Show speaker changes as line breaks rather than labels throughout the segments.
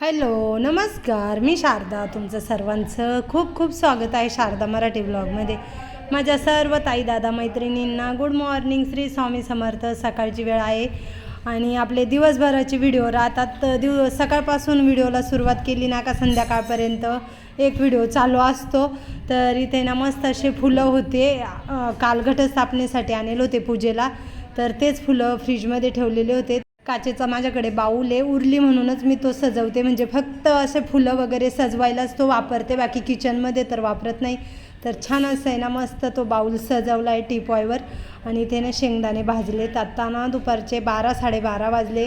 Hello नमस्कार. मी शारदा तुमचं सर्वांचं खूप खूप स्वागत आहे शारदा मराठी ब्लॉगमध्ये. माझ्या सर्व ताई दादा मैत्रिणींना गुड मॉर्निंग श्री स्वामी समर्थ. सकाळची वेळ आहे आणि आपले दिवसभराचे व्हिडिओ राहतात. दिव सकाळपासून व्हिडिओला सुरुवात केली ना का संध्याकाळपर्यंत एक व्हिडिओ चालू असतो. तर इथे ना मस्त असे फुलं होते कालघट काल घटस्थापनेसाठी आणले होते पूजेला. तर तेच फुलं फ्रीजमध्ये ठेवलेले होते. काचेचा माझ्याकडे बाऊल आहे उरली म्हणूनच मी तो सजवते. म्हणजे फक्त असे फुलं वगैरे सजवायलाच तो वापरते बाकी किचनमध्ये तर वापरत नाही. तर छान असं आहे ना मस्त तो बाऊल सजवला आहे टीपॉयवर. आणि इथे ना शेंगदाणे भाजलेत. आत्ता ना दुपारचे बारा साडेबारा वाजले.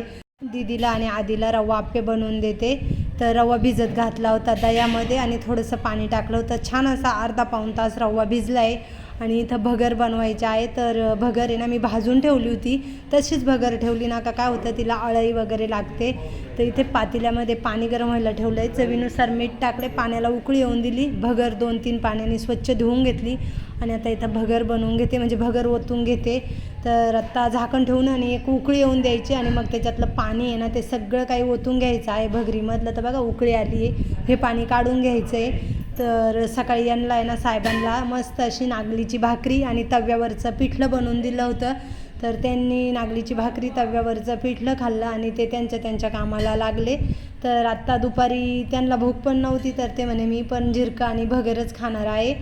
दीदीला आणि आधीला रवा आप्पे बनवून देते. तर रवा भिजत घातला होता दह्यामध्ये आणि थोडंसं पाणी टाकलं होतं. छान असा अर्धा पाऊण तास रवा भिजला आहे आणि इथं भगर बनवायचे आहे तर भगर आहे ना मी भाजून ठेवली होती. तशीच भगर ठेवली ना का काय होतं तिला अळई वगैरे लागते. तर इथे पातेल्यामध्ये पाणी गरम व्हायला ठेवलं आहे चवीनुसार मीठ टाकले पाण्याला उकळी येऊन दिली. भगर दोन तीन पाण्याने स्वच्छ धुवून घेतली. आणि आता इथं भगर बनवून घेते म्हणजे भगर ओतून घेते. तर आत्ता झाकण ठेवून आणि एक उकळी येऊन द्यायची आणि मग त्याच्यातलं पाणी आहे ना ते सगळं काही ओतून घ्यायचं आहे. भगरीमधलं तर बघा उकळी आली आहे. हे पाणी काढून घ्यायचं आहे तर सकाळी यांना आहे ना साहेबांना मस्त अशी नागलीची भाकरी आणि तव्यावरचं पिठलं बनवून दिलं होतं. तर त्यांनी नागलीची भाकरी तव्यावरचं पिठलं खाल्लं आणि ते त्यांच्या त्यांच्या कामाला लागले. तर आत्ता दुपारी त्यांना भूक पण नव्हती तर ते म्हणे मी पण झिरका आणि भगरच खाणार आहे.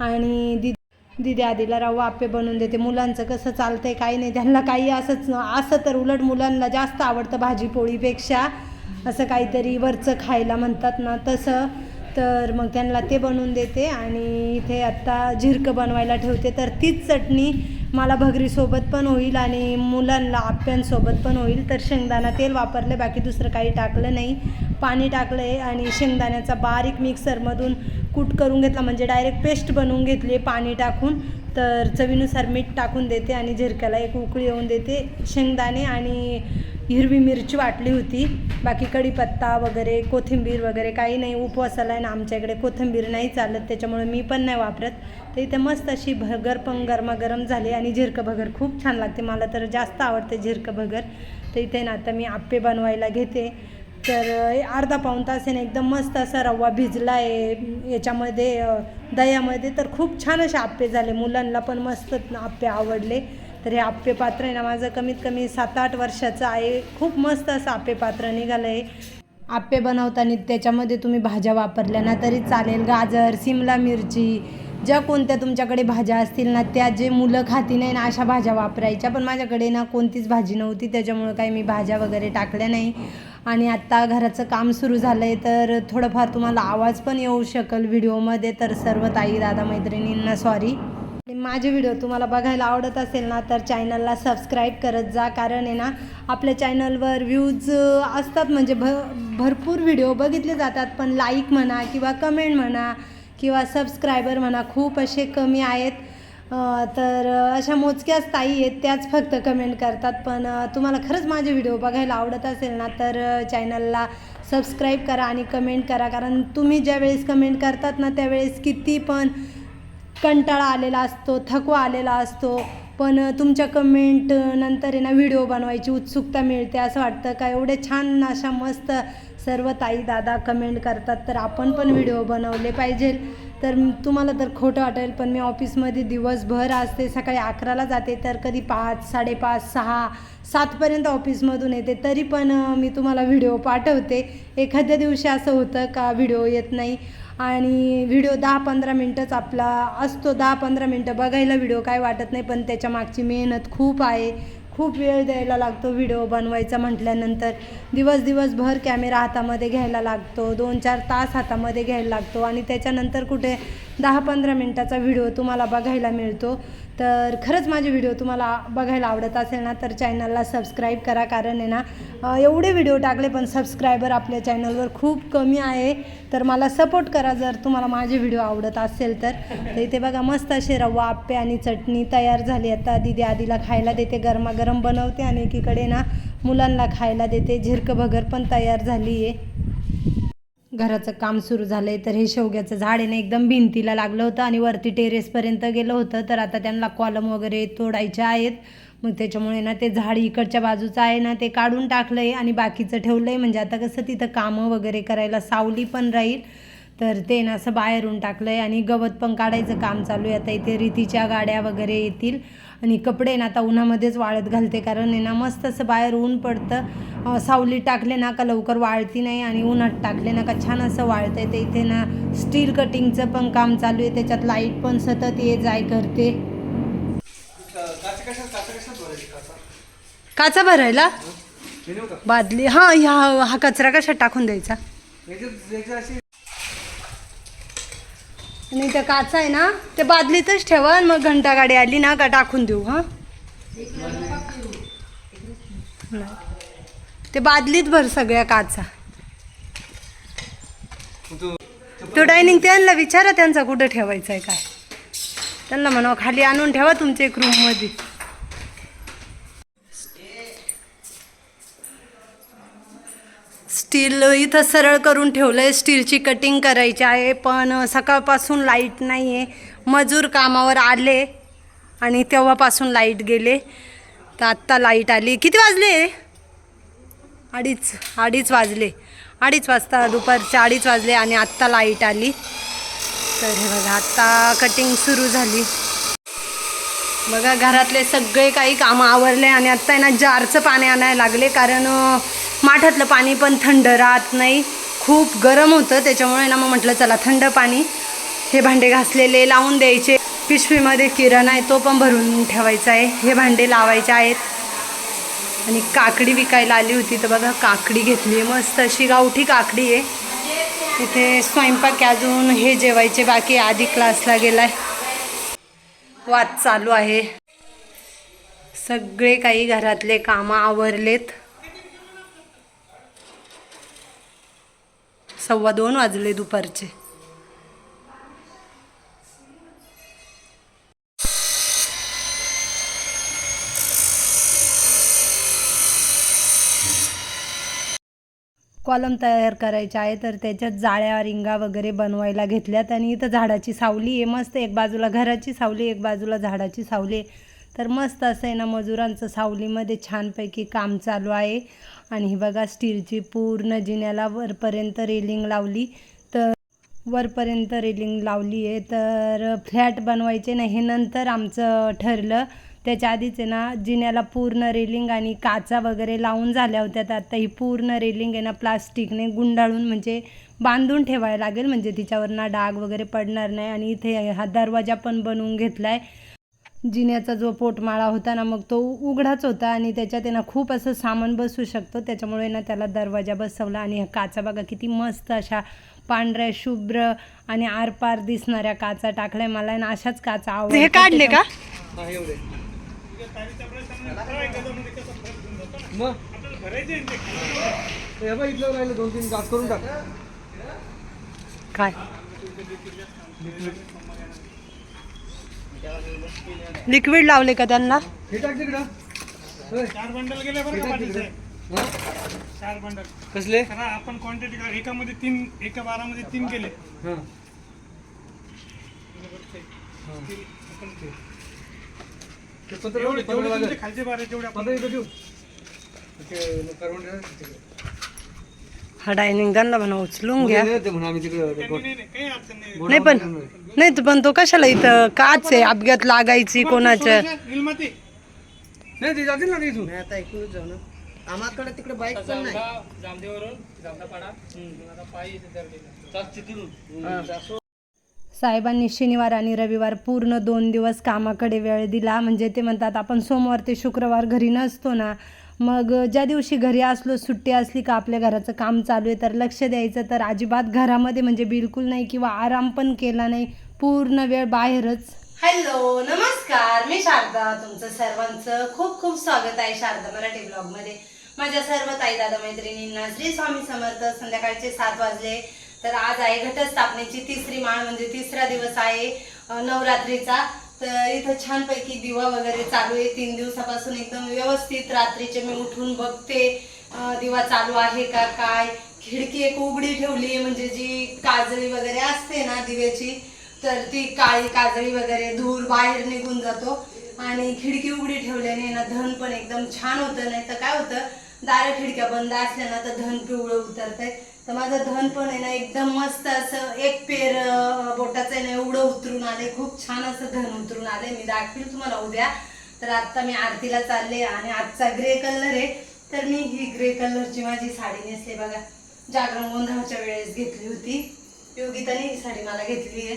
आणि दि दिदी आधीला राव आप्पे बनवून देते. मुलांचं कसं चालतंय काही नाही त्यांना काही असंच असं तर उलट मुलांना जास्त आवडतं भाजी पोळीपेक्षा असं काहीतरी वरचं खायला म्हणतात ना तसं. तर मग त्यांना ते बनवून देते आणि इथे आत्ता झिरकं बनवायला ठेवते. तर तीच चटणी मला भगरीसोबत पण होईल आणि मुलांना आप्यांसोबत पण होईल. तर शेंगदाणा तेल वापरले बाकी दुसरं काही टाकलं नाही. पाणी टाकलं आहे आणि शेंगदाण्याचा बारीक मिक्सरमधून कूट करून घेतला. म्हणजे डायरेक्ट पेस्ट बनवून घेतली पाणी टाकून. तर चवीनुसार मीठ टाकून देते आणि झिरक्याला एक उकळी येऊन देते. शेंगदाणे आणि हिरवी मिरची वाटली होती. बाकी कढीपत्ता वगैरे कोथिंबीर वगैरे काही नाही. उपवासाला आहे ना आमच्या इकडे. कोथिंबीर नाही चालत त्याच्यामुळे मी पण नाही वापरत. तर इथे मस्त अशी भगर पण गरमागरम झाली आणि झिरकं भगर खूप छान लागते. मला तर जास्त आवडते झिरकं भगर. तर इथे ना आता मी आप्पे बनवायला घेते. तर अर्धा पाऊण तास आहे ना एकदम मस्त असा रवा भिजला आहे याच्यामध्ये दह्यामध्ये तर खूप छान असे आप्पे झाले. मुलांना पण मस्त आप्पे आवडले. तर हे आप्पे पात्र आहे ना माझं कमीत कमी सात आठ वर्षाचं आहे. खूप मस्त असं आप्पे पात्र निघालं आहे. आप्पे बनवताना त्याच्यामध्ये तुम्ही भाज्या वापरल्या ना तरी चालेल. गाजर सिमला मिरची ज्या कोणत्या तुमच्याकडे भाज्या असतील ना त्या जे मुलं खाती नाही ना अशा भाज्या वापरायच्या. पण माझ्याकडे ना कोणतीच भाजी नव्हती. त्याच्यामुळं काही मी भाज्या वगैरे टाकल्या नाही. आणि आत्ता घराचं काम सुरू झालं आहे तर थोडंफार तुम्हाला आवाज पण येऊ शकेल व्हिडिओमध्ये. तर सर्व ताई दादा मैत्रिणींना सॉरी आणि माझे व्हिडिओ तुम्हाला बघायला आवडत असेल ना तर चॅनलला सबस्क्राईब करत जा. कारण आहे ना आपल्या चॅनलवर व्ह्यूज असतात म्हणजे भ भरपूर व्हिडिओ बघितले जातात. पण लाईक म्हणा किंवा कमेंट म्हणा किंवा सबस्क्रायबर म्हणा खूप असे कमी आहेत. तर अशा मोजक्याच ताई आहेत त्याच फक्त कमेंट करतात. पण तुम्हाला खरंच माझे व्हिडिओ बघायला आवडत असेल ना तर चॅनलला सबस्क्राईब करा आणि कमेंट करा. कारण तुम्ही ज्या वेळेस कमेंट करतात ना त्यावेळेस किती पण कंटाळा आलेला असतो थकवा आलेला असतो. पण तुमच्या कमेंट नंतर आहे ना व्हिडिओ बनवायची उत्सुकता मिळते. असं वाटतं का एवढे छान अशा मस्त सर्व ताई दादा कमेंट करतात तर आपण पण व्हिडिओ बनवले पाहिजे तर तुम्हाला तर खोटं वाटेल पण मी ऑफिसमध्ये दिवसभर असते सकाळी अकराला जाते तर कधी पाच साडेपाच सहा सातपर्यंत ऑफिसमधून येते. तरी पण मी तुम्हाला व्हिडिओ पाठवते. एखाद्या दिवशी असं होतं का व्हिडिओ येत नाही? आणि व्हिडिओ दहा पंधरा मिनटंच आपला असतो. दहा पंधरा मिनटं बघायला व्हिडिओ काय वाटत नाही पण त्याच्या मागची मेहनत खूप आहे. खूप वेळ द्यायला लागतो व्हिडिओ बनवायचा म्हटल्यानंतर. दिवस दिवसभर कॅमेरा हातामध्ये घ्यायला लागतो दोन चार तास हातामध्ये घ्यायला लागतो आणि त्याच्यानंतर कुठे दहा पंधरा मिनटाचा व्हिडिओ तुम्हाला बघायला मिळतो. तर खरंच माझे व्हिडिओ तुम्हाला बघायला आवडत असेल ना तर चॅनलला सबस्क्राईब करा. कारण आहे ना एवढे व्हिडिओ टाकले पण सबस्क्रायबर आपल्या चॅनलवर खूप कमी आहे. तर मला सपोर्ट करा जर तुम्हाला माझे व्हिडिओ आवडत असेल तर. तर इथे बघा मस्त असे रवा आप्पे आणि चटणी तयार झाली. आता दिदी आधीला खायला देते गरमागरम बनवते आणि एकीकडे ना मुलांना खायला देते. झिरकं भगर पण तयार झाली आहे घराचं काम सुरू झालं आहे तर हे शेवग्याचं झाड आहे ना एकदम भिंतीला लागलं होतं आणि वरती टेरेसपर्यंत गेलं होतं. तर आता त्यांना कॉलम वगैरे तोडायचे आहेत. मग त्याच्यामुळे ना ते झाड इकडच्या बाजूचं आहे ना ते काढून टाकलं आहे आणि बाकीचं ठेवलं आहे म्हणजे आता कसं तिथं कामं वगैरे करायला सावली पण राहील. तर ते ना असं बाहेरून टाकलं आहे आणि गवत पण काढायचं काम चालू आहे. आता इथे रितीच्या गाड्या वगैरे येतील. आणि कपडे ना आता उन्हामध्येच वाळत घालते कारण आहे ना मस्त असं बाहेर ऊन पडतं. अं, सावलीत टाकले ना का लवकर वाळती नाही आणि उन्हात टाकले ना का छान असं वाळतं ते इथे ना स्टील कटिंगचं पण काम चालू आहे. त्याच्यात लाइट पण सतत ये जाय करते. काचा भरायला? बादली. हा ह्या हा कचरा कशा टाकून द्यायचा? आणि त्या काचा आहे ना ते बादलीतच ठेवा आणि मग घंटा गाडी आली ना का टाकून देऊ हां? ते बादलीत भर सगळ्या काचा. तो डायनिंग त्यांना विचारा त्यांचा कुठं ठेवायचा आहे काय. त्यांना म्हणा खाली आणून ठेवा तुमच्या एक रूममध्ये स्टील इथं सरळ करून ठेवलं आहे स्टीलची कटिंग करायची आहे. पण सकाळपासून लाइट नाही आहे मजूर कामावर आले आणि तेव्हापासून लाइट गेले. तर आत्ता लाइट आली. किती वाजले? अडीच अडीच वाजले. अडीच वाजता दुपारच्या अडीच वाजले आणि आत्ता लाइट आली. तर हे बघा आत्ता कटिंग सुरू झाली. बघा घरातले सगळे काही कामं आवरले आणि आत्ता आहे ना जारचं पाणी आणायला लागले. कारण माठातलं पाणी पण थंड राहत नाही. खूप गरम होतं त्याच्यामुळे ना मग म्हटलं चला थंड पाणी हे भांडे घासलेले लावून द्यायचे. पिशवीमध्ये किरण आहे तो पण भरून ठेवायचा आहे. हे भांडे लावायचे आहेत. आणि काकडी विकायला आली होती तर बघा काकडी घेतली आहे. मस्त अशी गावठी काकडी आहे. इथे स्वयंपाक अजून हे जेवायचे बाकी आधी क्लासला गेलाय. वाद चालू आहे. सगळे काही घरातले कामं आवरलेत. सव्वा दोन वाजले दुपारचे. कॉलम तयार करायचे आहे तर त्याच्यात जाळ्या रिंगा वगैरे बनवायला घेतल्यात आणि इथं झाडाची सावली आहे. मस्त एक बाजूला घराची सावली एक बाजूला झाडाची सावली. आहे तर मस्त असं आहे ना मजुरांचं सावलीमध्ये छानपैकी काम चालू आहे. आणि ही बघा स्टीलची पूर्ण जिन्याला वरपर्यंत रेलिंग लावली. तर वरपर्यंत रेलिंग लावली आहे. तर फ्लॅट बनवायचे ना हे नंतर आमचं ठरलं. त्याच्या आधीच आहे ना जिन्याला पूर्ण रेलिंग आणि काचा वगैरे लावून झाल्या होत्या. तर आत्ता ही पूर्ण रेलिंग आहे ना प्लास्टिकने गुंडाळून म्हणजे बांधून ठेवायला लागेल. म्हणजे तिच्यावर ना डाग वगैरे पडणार नाही. आणि इथे हा दरवाजा पण बनवून घेतला आहे जिन्याचा जो पोटमाळा होता ना मग तो उघडाच होता आणि त्याच्यात ना खूप असं सामान बसू शकतो. त्याच्यामुळे ना त्याला दरवाजा बसवला आणि काचा बघा किती मस्त अशा पांढऱ्या शुभ्र आणि आरपार दिसणाऱ्या काचा टाकल्या. मला आहे ना अशाच काचा आवडतात. हे काढले का?
मग? बघ इथलं राहिलं दोन तीन गाठ करून टाक
काय? लिक्विड लावले का त्यांना?
हे टाक तिकडं. होय.
चार बंडल गेले बरं का? चार बंडल
कसले?
कारण आपण क्वांटिटी एकामध्ये तीन एका बारामध्ये तीन केले.
हा. ते पत्र
जेवढे
पत्र
जेवढे
लागेल.
तुमचे खालचे बार आहे तेवढे आपण
इथं ते तिकडे.
हा डायनिंग त्यांना म्हणा उचलून घ्या.
नाही नाही, काही अडचण नाही.
नाही पण नाही तर पण तो कशाला इथं काच आहे अपघात लागायची कोणाच्या
आम्हाकडे तिकडे बाईक पण नाही.
साहेबांनी शनिवार आणि रविवार पूर्ण दोन दिवस कामाकडे वेळ दिला. म्हणजे ते म्हणतात आपण सोमवार ते शुक्रवार घरी नसतो ना. मग ज्या दिवशी घरी असलो सुट्टी असली का आपल्या घराचं काम चालू आहे तर लक्ष द्यायचं तर अजिबात घरामध्ये म्हणजे बिलकुल नाही किंवा आराम पण केला नाही. पूर्ण वेळ बाहेरच. हॅलो नमस्कार. मी शारदा तुमचं सर्वांचं खूप खूप स्वागत आहे शारदा मराठी ब्लॉगमध्ये. माझ्या सर्व ताई दादा मैत्रिणींना श्री स्वामी समर्थ संध्याकाळचे सात वाजले. तर आज आहे घटस्थापनेची तिसरी माळ म्हणजे तिसरा दिवस आहे नवरात्रीचा. तर इथं छानपैकी दिवा वगैरे चालू आहे. तीन दिवसापासून एकदम व्यवस्थित रात्रीचे मी उठून बघते दिवा चालू आहे का काय? खिडकी एक उघडी ठेवली आहे म्हणजे जी काजळी वगैरे असते ना दिव्याची तर ती काळी काजळी वगैरे धूर बाहेर निघून जातो. आणि खिडकी उघडी ठेवल्याने ना धन पण एकदम छान होतं नाही तर काय होतं? दार खिडक्या बंद असल्या ना तर धन पिवळं उतरतंय. तर माझं धन पण आहे ना एकदम मस्त असं एक पेर बोटाचं आहे ना एवढं उतरून आले खूप छान असं धन उतरून आले. मी दाखवील तुम्हाला उद्या. तर आता मी आरतीला चालले आणि आजचा ग्रे कलर आहे. तर मी ही ग्रे कलरची माझी साडी नेसली. बघा जागरण गोंधळाच्या वेळेस घेतली होती. योगिताने ही साडी मला घेतली आहे.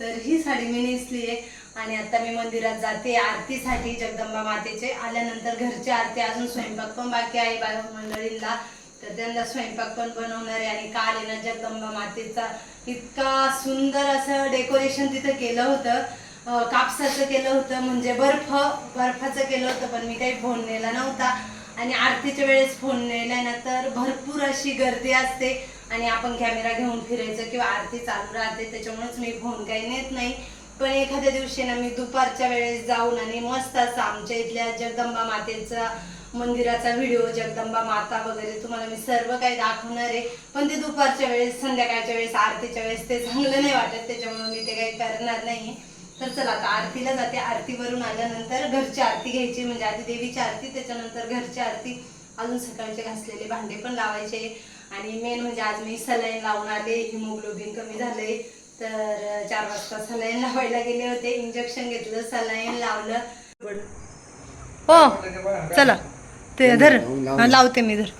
तर ही साडी मी नेसली आहे. आणि आता मी मंदिरात जाते आरतीसाठी जगदंबा मातेचे. आल्यानंतर घरची आरती अजून स्वयंपाक पण बाकी आहे बालक मंडळींना तर त्यांना स्वयंपाक पण बनवणारे आणि काल आहे ना जगदंबा मातेचा इतका सुंदर असं डेकोरेशन तिथं केलं होतं. कापसाचं केलं होतं म्हणजे बर्फ बर्फाचं केलं होतं पण मी काही फोन नेला नव्हता. आणि आरतीच्या वेळेस फोन नेला ना तर भरपूर अशी गर्दी असते. आणि आपण कॅमेरा घेऊन फिरायचं किंवा आरती चालू राहते त्याच्यामुळेच मी फोन काही नेत नाही. पण एखाद्या दिवशी ना मी दुपारच्या वेळेस जाऊन आणि मस्त असं आमच्या इथल्या जगदंबा मातेचा मंदिराचा व्हिडिओ जगदंबा माता वगैरे तुम्हाला मी सर्व काही दाखवणार आहे. पण ते दुपारच्या वेळेस संध्याकाळच्या वेळेस आरतीच्या वेळेस ते चांगलं नाही वाटत त्याच्यामुळे मी ते काही करणार नाही तर चला आता आरतीला जाते. आरतीवरून आल्यानंतर घरची आरती घ्यायची म्हणजे आधी देवीची आरती त्याच्यानंतर घरची आरती. अजून सकाळचे घासलेले भांडे पण लावायचे. आणि मेन म्हणजे आज मी सलाईन लावून आले हिमोग्लोबिन कमी झालंय. तर चार वाजता सलाईन लावायला गेले होते. इंजेक्शन घेतलं सलाईन लावलं. हो चला. ते धर. लावते मी धर.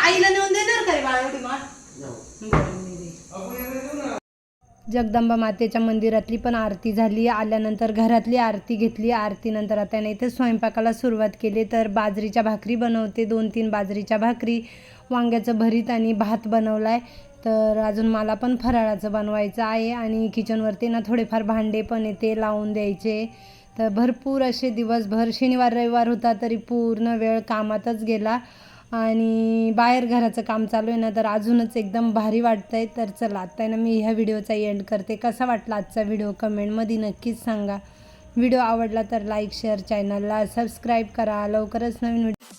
आईला नेऊन देणार का रे बाळा एवढी माळ. जगदंबा मातेच्या मंदिरातली पण आरती झाली. आल्यानंतर घरातली आरती घेतली. आरतीनंतर आता त्याने इथे स्वयंपाकाला सुरुवात केली. तर बाजरीच्या भाकरी बनवते. दोन तीन बाजरीच्या भाकरी वांग्याचं भरीत आणि भात बनवला आहे तर अजून मला पण फराळाचं बनवायचं आहे आणि किचनवरती ना थोडेफार भांडे पण येते लावून द्यायचे. तर भरपूर असे दिवसभर शनिवार रविवार होता तरी पूर्ण वेळ कामातच गेला. आणि बाहेर घराचं काम चालू आहे ना तर अजूनच एकदम भारी वाटतं आहे तर चला आत्ता आहे ना मी ह्या व्हिडिओचा एंड करते. कसा वाटला आजचा व्हिडिओ? कमेंटमध्ये नक्कीच सांगा. व्हिडिओ आवडला तर लाईक शेअर चॅनलला सबस्क्राईब करा. लवकरच नवीन व्हिडिओ